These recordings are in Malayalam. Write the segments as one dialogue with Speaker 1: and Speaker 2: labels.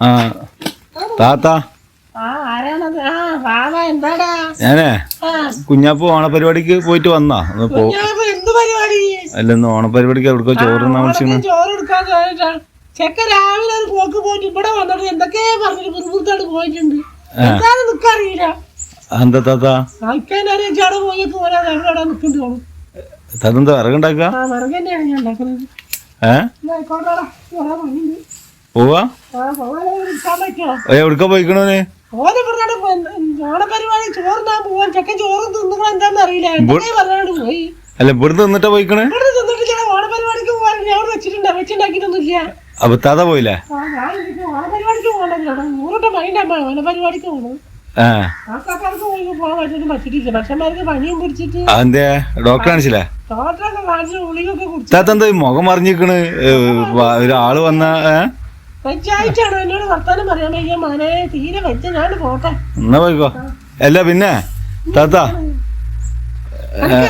Speaker 1: ആ താത്ത? ഞാനേ കുഞ്ഞാപ്പ് ഓണപരിപാടിക്ക് പോയിട്ട് വന്നാ. അല്ല ഇന്ന് ഓണപരിപാടിക്ക് എവിടെക്കോ ചോറ് തിന്നാൻ വിളിച്ചിരുന്നു
Speaker 2: ഉണക്കം ചോറ് എടുക്കാൻ പോയിട്ടാ ചെക്ക രാവിലെ ഒരു പോക്ക് പോയിട്ട് ഇവിടെ വന്നിട്ട് എന്തൊക്കെയാ പറഞ്ഞിട്ട് ബുദ്ധിമുട്ടായിട്ട് പോയിട്ടുണ്ട്. നിക്കറിയില്ല
Speaker 1: എന്താ താത്ത വിറകുണ്ടാക്കുക
Speaker 2: ആ
Speaker 1: പോവാ? എവിടേക്കാ പോയിക്കണോന് അല്ല പോയിക്കണ്?
Speaker 2: ഇവിടെ തിന്നിട്ട് വെച്ചുണ്ടാക്കിയിട്ടൊന്നുമില്ല.
Speaker 1: അപ്പൊ താത്ത പോയില്ലേ? അതെന്തേ ഡോക്ടർ കാണിച്ചില്ലേ? താത്ത എന്താ മുഖം മറിഞ്ഞിക്കണ് ഒരാൾ വന്ന ഏ?
Speaker 2: എന്നോട് വർത്താനം പറയാൻ വയ്യ മോനെ. തീരെ ഞാൻ പോട്ടെ.
Speaker 1: എന്നാ പോയിക്കോ. അല്ല പിന്നെ? താത്ത.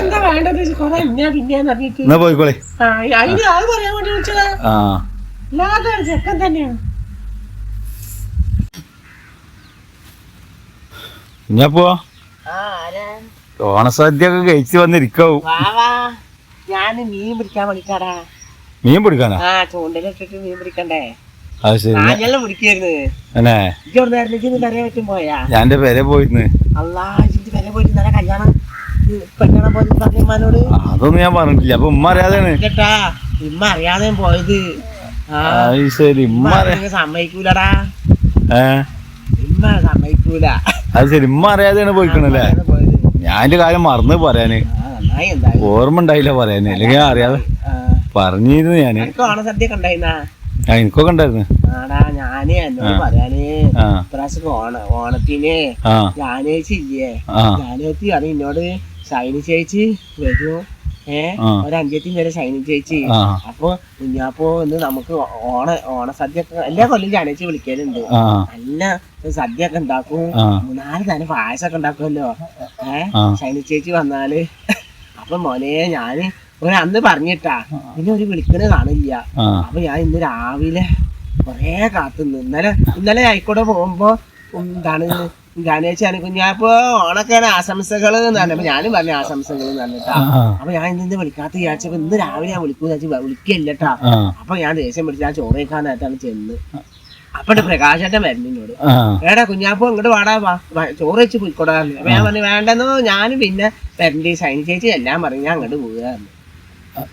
Speaker 2: എന്താ വേണ്ടത്? കൊറേ ഇന്ന പിന്നെന്ന് അറിഞ്ഞിട്ട്.
Speaker 1: എന്നാ പോയിക്കോളെ.
Speaker 2: ആ അതിന് അത് പറയാൻ വേണ്ടി വിളിച്ചതാ. അല്ലാതെ ചെക്കൻ തന്നെയാണ്
Speaker 1: ഓണസദ്യ ഒക്കെ കഴിച്ചു വന്നിരിക്കാവും.
Speaker 2: ഞാൻ മീൻ പിടിക്കാൻ വേണ്ടിട്ടാടാ.
Speaker 1: മീൻ പിടിക്കാനാ?
Speaker 2: ആ ചൂണ്ടലിട്ടിട്ട് മീൻ പിടിക്കണ്ടേ?
Speaker 1: അത് ശരി. ഞാൻ എന്റെ പേരെ പോയിന്ന്
Speaker 2: അല്ലാ വരെ പോയിട്ട് കല്യാണം ഉം, പെണ്ണാണാൻ പോയി പറഞ്ഞമാനോട്
Speaker 1: അതൊന്നും ഞാൻ പറഞ്ഞിട്ടില്ല. അപ്പൊ ഉമ്മ അറിയാതെയാണ്.
Speaker 2: കേട്ടാ അറിയാതെ പോയത്.
Speaker 1: അത് ശരി ഉമ്മ
Speaker 2: സമ്മതിക്കൂലടാ. സമ്മതിക്കൂല.
Speaker 1: അത് ശരി ഉമ്മ അറിയാതെയാണ് പോയിക്കണല്ലേ? ഞാൻ എന്റെ കാര്യം മറന്ന് പറയാന്. ഓർമ്മ ഉണ്ടായില്ല പറയാന്. അല്ലെങ്കിൽ അറിയാതെ പറഞ്ഞിരുന്നു
Speaker 2: ഞാൻ. സദ്യ ഉണ്ടായിരുന്നാ?
Speaker 1: ആ എനിക്കൊക്കെ ഉണ്ടായിരുന്നു.
Speaker 2: ആടാ ഞാൻ എന്നോട് പറയാന് ഇപ്രാവശ്യം ഓണ ഓണത്തിന്
Speaker 1: ആ.
Speaker 2: ജാനേച്ചി അത് എന്നോട് ഷൈനി ചേച്ചി വരുമോ ഏഹ്
Speaker 1: ആ.
Speaker 2: ഒരു അഞ്ചെത്തി വരെ ഷൈനി ചേച്ചി. അപ്പൊ കുഞ്ഞാപ്പോ ഇന്ന് നമുക്ക് ഓണ ഓണസദ്യ ഒക്കെ എല്ലാ കൊല്ലം ജാനേച്ചി വിളിക്കലുണ്ട്. നല്ല സദ്യ ഒക്കെ ഉണ്ടാക്കും മൂന്നാൽ തന്നെ പായസം ഒക്കെ ഉണ്ടാക്കുമല്ലോ. ഏഹ്
Speaker 1: ആ.
Speaker 2: ചേച്ചി വന്നാൽ. അപ്പൊ മോനെ ഞാൻ ഒരു അന്ന് പറഞ്ഞിട്ടാ പിന്നെ ഒരു വിളിക്കണ കാണില്ല. അപ്പൊ ഞാൻ ഇന്ന് രാവിലെ കൊറേ കാത്തുനിന്നു ഇന്നലെ ഇന്നലെ ആയിക്കോട്ടെ പോകുമ്പോ എന്താണ് ഗണേശാണെങ്കിൽ ഞാൻ ഇപ്പൊ ഓണക്കാണ് ആശംസകൾ എന്നാണ് അപ്പൊ ഞാനും പറഞ്ഞു ആശംസകൾ എന്ന് പറഞ്ഞിട്ടാ. അപ്പൊ ഞാൻ ഇന്ന് വിളിക്കാത്ത വിചാരിച്ചപ്പോ ഇന്ന് രാവിലെ ഞാൻ വിളിക്കൂന്ന് വിചാരിച്ചു വിളിക്കല്ലട്ടാ അപ്പൊ ഞാൻ ദേഷ്യം പിടിച്ച് ഞാൻ ചോറ് കഴിക്കാനായിട്ടാണ് ചെന്ന്. അപ്പൊ പ്രകാശേട്ടൻ വരുന്നോട് ഏടാ കുഞ്ഞാപ്പോ ഇങ്ങോട്ട് വാടാ ചോറ് വെച്ച് പോയിക്കോടാ. അപ്പൊ ഞാൻ പറഞ്ഞു വേണ്ടെന്നോ. ഞാനും പിന്നെ വരണ്ടി സൈൻ ചേച്ചി എല്ലാം പറഞ്ഞു ഞാൻ അങ്ങോട്ട് പോവുകയായിരുന്നു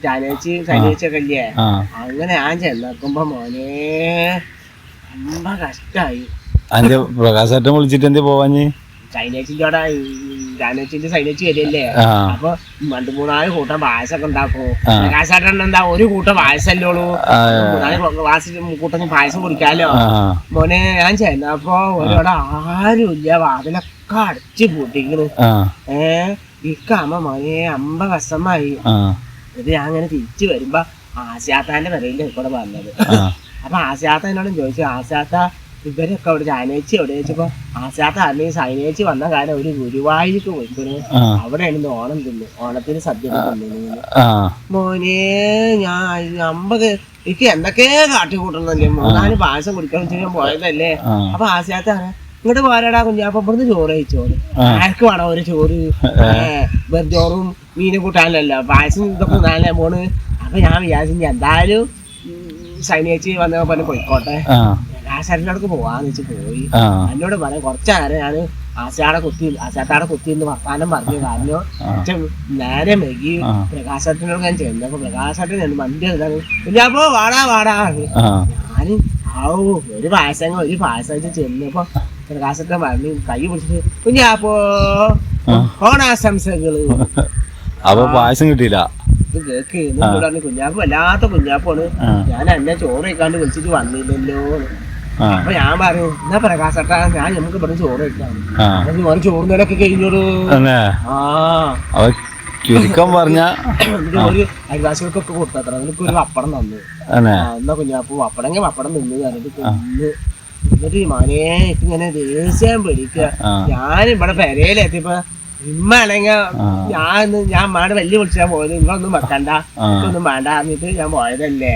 Speaker 2: ജാനേച്ചി സൈനി ചേച്ചി ഒക്കെ
Speaker 1: അല്ലേ
Speaker 2: അങ്ങനെ ഞാൻ ചെന്നേക്കുമ്പോ മോനെ അമ്മ കഷ്ടായി.
Speaker 1: അന്റെ പ്രകാശേട്ടൻ വിളിച്ചിട്ട് എന്തേ പോവാഞ്ഞ്?
Speaker 2: സൈനേച്ചിന്റെ ജാനേച്ചിന്റെ സൈനേച്ചി വരില്ലേ? അപ്പൊ രണ്ടു മൂന്നാൽ കൂട്ടം പായസൊക്കെ ഉണ്ടാക്കും. പ്രകാശേട്ടൻ എന്താ ഒരു കൂട്ടം പായസല്ലോളൂ മൂന്നാൽ കൂട്ടം പായസം കുടിക്കാലോ. മോനെ ഞാൻ ചെന്നപ്പോ ഒരാടെ ആരും ഇല്ല. വാതിലൊക്കെ അടച്ചു പൂട്ടിക്കണ്.
Speaker 1: ആ.
Speaker 2: ഏ ഇക്കമ്മ മോനെ അമ്പ വിഷമായി ഇത് ഞാൻ അങ്ങനെ തിരിച്ചു വരുമ്പോ ആശാത്താന്റെ നിലയിൽ ഇവിടെ വന്നത്. അപ്പൊ ആശാത്ത എന്നോടും ചോദിച്ചു ആശാത്ത ഇവരൊക്കെ അവിടെ ചാനേച്ചി എവിടെ? ചോദിച്ചപ്പോ ആശാത്ത അല്ലെങ്കിൽ സൈനേച്ചി വന്ന കാലം ഒരു ഗുരുവായൂർക്ക് പോയിക്കണ് അവിടെ ഇന്ന് ഓണം തിന്നു ഓണത്തിന് സദ്യ തിന്നു മോനെ ഞാൻ അമ്പത് എനിക്ക് എന്തൊക്കെയാ കാട്ടി കൂട്ടണല്ലേ മൂന്നാൽ പായസം കുടിക്കാൻ വെച്ച് ഞാൻ പോയതല്ലേ? അപ്പൊ ആശാത്ത ഇങ്ങോട്ട് പോരാടാ കുഞ്ഞാപ്പ ഇവിടുന്ന് ചോറ് കഴിച്ചോളൂ
Speaker 1: ആ.
Speaker 2: ആർക്ക് വേണം ഒരു ചോറ്? വെറുചോറും മീനും കൂട്ടാനല്ലോ പായസം ഇതൊക്കെ നാലേ പോണ്? അപ്പൊ ഞാൻ വിചാരിച്ചു എന്തായാലും ശനിയാഴ്ച വന്ന പോലെ പോയിക്കോട്ടെ. ആശാരിനോടൊക്കെ പോവാന്ന് വെച്ച് പോയി. എന്നോട് പറയാം കുറച്ച് നേരം ഞാൻ ആശാടെ കുത്തി ആശാത്താടെ കുത്തി എന്ന് വർത്താനം പറഞ്ഞു കാരണം നേരെ മെഗി
Speaker 1: ആ.
Speaker 2: പ്രകാശത്തിനോട് ഞാൻ ചെന്നപ്പോ പ്രകാശത്തിന് ഞാൻ വണ്ടി എടുത്താണ്. അപ്പൊ വാടാ വാടാ. ഞാൻ ഞാൻ ഒരു പായസം ഒരു പായസം ചെന്നപ്പോ പ്രകാശത്തെ പറഞ്ഞു കൈ പിടിച്ചിട്ട് കുഞ്ഞാപ്പോ ഓണാശംസകൾ.
Speaker 1: അപ്പൊ പായസം കിട്ടിയില്ല.
Speaker 2: ഇത് കേക്ക്. പറഞ്ഞു കുഞ്ഞാപ്പ്. വല്ലാത്ത കുഞ്ഞാപ്പാണ്. ഞാൻ എന്നെ ചോറ് കഴിക്കാണ്ട് വിളിച്ചിട്ട് വന്നില്ലല്ലോ. അപ്പൊ ഞാൻ പറഞ്ഞു എന്നാ പ്രകാശട്ടാ ഞാൻ നമുക്ക് ഇവിടെ ചോറ് കഴിക്കാം. ഓരോ ചോറിനൊക്കെ കഴിഞ്ഞോളൂ. ആ.
Speaker 1: ചുരുക്കം പറഞ്ഞ
Speaker 2: ഒരു അയൽവാസികൾക്കൊക്കെ കൊടുത്തത്ര. നിനക്ക് ഒരു പപ്പടം തന്നു. എന്നാ കുഞ്ഞാപ്പ് പപ്പടെങ്കിൽ പപ്പടം നിന്ന് പറഞ്ഞിട്ട് കൊന്ന് എന്നിട്ട് മോനെ ഇങ്ങനെ ദേശം പിടിക്കുക. ഞാൻ ഇവിടെ പെരയിലെത്തിയപ്പോ ഇമ്മ ആണെങ്കിൽ
Speaker 1: ആ.
Speaker 2: ഞാൻ ഞാൻ മാട് വലിയ വിളിച്ചാ പോയത്. നിങ്ങളൊന്നും വെക്കണ്ട. ഒന്നും വേണ്ട എന്നിട്ട് ഞാൻ പോയതല്ലേ.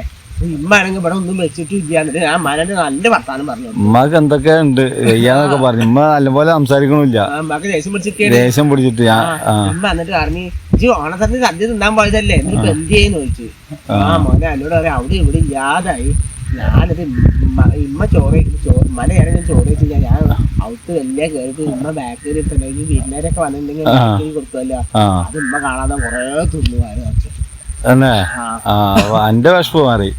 Speaker 2: ഇമ്മാണെങ്കിൽ ഇവിടെ ഒന്നും വെച്ചിട്ടും ഇല്ല എന്നിട്ട് ഞാൻ മരണ്ട് നല്ല വർത്താനം പറഞ്ഞു.
Speaker 1: ഉമ്മക്ക് എന്തൊക്കെ ഉണ്ട്? വയ്യാന്നൊക്കെ പറഞ്ഞു. ഉമ്മ നല്ലപോലെ സംസാരിക്കണില്ല.
Speaker 2: ഉമ്മാക്ക് ദേഷ്യം പിടിച്ചിരിക്കുകയാണ്
Speaker 1: ദേഷ്യം പിടിച്ചിട്ട് ഞാൻ
Speaker 2: ഉമ്മ എന്നിട്ട് പറഞ്ഞു ഇജ്ജ് ഓണത്തിന് സദ്യ തിന്നാൻ പോയതല്ലേ? എന്നിട്ട് എന്ത് ചെയ്യുന്നു ചോദിച്ചു. ആ. മോനെ എന്നോട് പറയാം അവിടെ ഇവിടെ ഇല്ലാതായി. ഞാനത് ഇമ്മ ഇമ്മ ചോറ് ചോറ് മല ഞാൻ ചോറ് വെച്ചില്ല. ഞാൻ ഞാൻ ഔത്ത് വലിയ കയറിട്ട് ഇമ്മ ബാക്കിൽ ഇട്ടുണ്ടെങ്കിൽ വിരുന്നേരൊക്കെ വന്നിട്ടുണ്ടെങ്കിൽ ബാക്കിൽ കൊടുക്കുമല്ലോ. അത് ഇമ്മ കാണാതെ കുറേ തിന്നുമായിരുന്നു വെച്ചു ആ.
Speaker 1: ആ എന്റെ വിഷപ്പ് മാറി.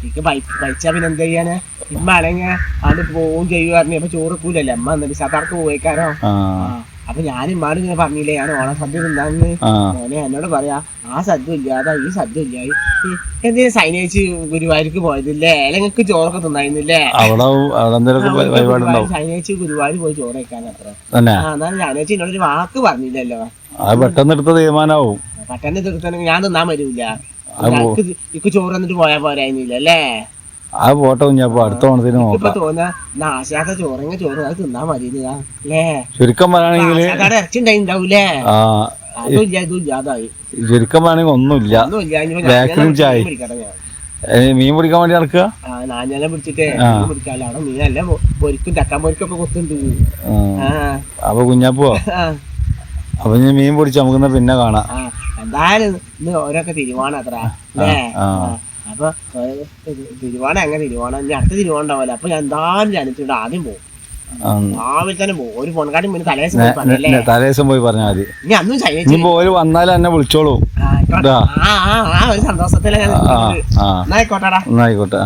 Speaker 2: പൈച്ചാ പിന്നെ എന്ത് ചെയ്യാന്? ഇമ്മ അല്ലെങ്കിൽ അത് പോവും ചെയ്യുമായിരുന്നു അപ്പൊ ചോറ് കൂലല്ലേ അമ്മ എന്നിട്ട് പോയിക്കാരോ അപ്പൊ ഞാനും ഇമ്മാട് ഇങ്ങനെ പറഞ്ഞില്ലേ ഞാൻ ഓണം സദ്യ തിന്നാന്ന്. മോനെ എന്നോട് പറയാ ആ സദ്യ ഇല്ലാതെ ഈ സദ്യ ഇല്ലായി. എന്തിനാ സൈനേച്ച് ഗുരുവായൂർക്ക് പോയതില്ലേ? അല്ലെങ്കിൽ ചോറൊക്കെ തിന്നായിരുന്നില്ലേ? സൈനേജ് ഗുരുവായൂർ പോയി ചോറ് വയ്ക്കാൻ അത്ര. എന്നാലും ഞാനേച്ചി എന്നോട് ഒരു വാക്ക് പറഞ്ഞില്ലല്ലോ.
Speaker 1: പെട്ടെന്ന് എടുത്ത തീരുമാനാവും.
Speaker 2: പെട്ടെന്ന് തീർത്താണെങ്കിൽ ഞാൻ തിന്നാൻ വരൂല.
Speaker 1: അത്
Speaker 2: എനിക്ക് ചോറ് തന്നിട്ട് പോയാ പോരായിരുന്നില്ല അല്ലേ
Speaker 1: ആ പോട്ടെ ഞാൻ അടുത്ത ഓണത്തിന് നോക്കാം.
Speaker 2: ചോറങ്ങ ചോറ് അത് മതി
Speaker 1: ചുരുക്കം പറയുകയാണെങ്കിൽ ആ ചുരുക്കം പറയുകയാണെങ്കിൽ ഒന്നുമില്ല.
Speaker 2: ഒന്നും
Speaker 1: ബാക്കിലും ചായ.
Speaker 2: മീൻ ഞാൻ.
Speaker 1: പിടിക്കാൻ വേണ്ടി നടക്കുക?
Speaker 2: നാഞ്ഞെല്ലാം പിടിച്ചിട്ട് മീനല്ല പൊരിക്കും പൊരിക്കൊക്കെ കൊത്തുണ്ട്.
Speaker 1: അപ്പൊ കുഞ്ഞപ്പോ അപ്പൊ ഇനി മീൻ പിടിച്ച് നമുക്ക് പിന്നെ കാണാം.
Speaker 2: എന്തായാലും ഇന്ന് ഓരോക്കെ അത്ര. അപ്പൊ തിരുവോണം എങ്ങനെ തിരുവോണം? ഇനി അടുത്ത തിരുവോണം ഉണ്ടാവല്ലോ അപ്പൊ ഞാൻ എന്തായാലും ജനിച്ചിട്ട് ആദ്യം പോകും. രാവിലെ തന്നെ പോകും ഒരു പൊൺകാട്ടി മുന്നേ തലേദിവസം പോയി പറഞ്ഞല്ലേ?
Speaker 1: നെ- തലേദിവസം പോയി പറഞ്ഞാൽ മതി.
Speaker 2: ഇനി അന്നും ചൈനച്ച്
Speaker 1: ഇനിയിപ്പോ ഓര് എന്നെ വിളിച്ചോളൂ.
Speaker 2: ആ. ആ ആ ഒരു സന്തോഷത്തിലാണ് എന്നാ ആയിക്കോട്ടെടാ.
Speaker 1: എന്നായിക്കോട്ടെ